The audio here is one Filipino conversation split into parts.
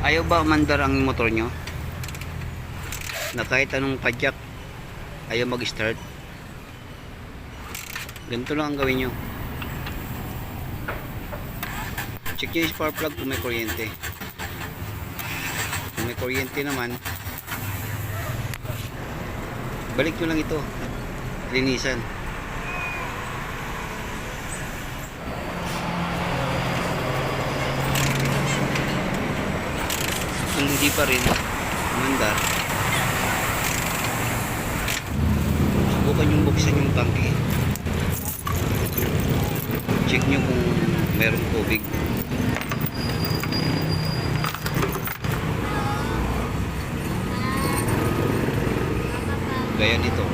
Ayaw ba umandar ang motor nyo? Na kahit anong padyak, ayaw mag-start? Ganito lang ang gawin nyo. Check nyo yung spark plug kung may kuryente. Kung may kuryente naman, balik nyo lang ito. Linisan. Kung hindi pa rin, umandar. Subukan yung buksan yung tangke. Check nyo kung merong tubig. Gaya nito.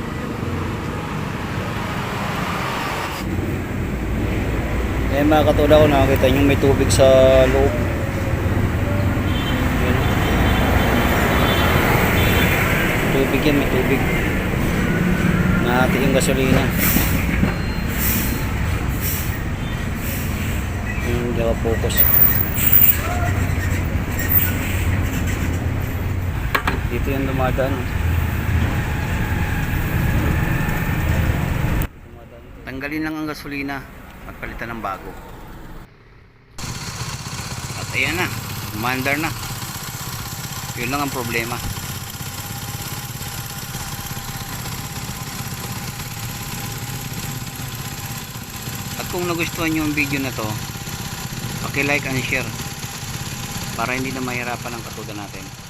Eh mga katulad ko nakakita nyo may tubig sa loob. Yun. Tubig yan, may tubig. Nahati yung gasolina. Hindi ako focus. Dito yung dumadaan. Tanggalin lang ang gasolina at palitan ng bago. At ayan na, umandar na. Yun lang ang problema. At kung nagustuhan nyo ang video na to, paki-like and share para hindi na mahirapan ang katuda natin.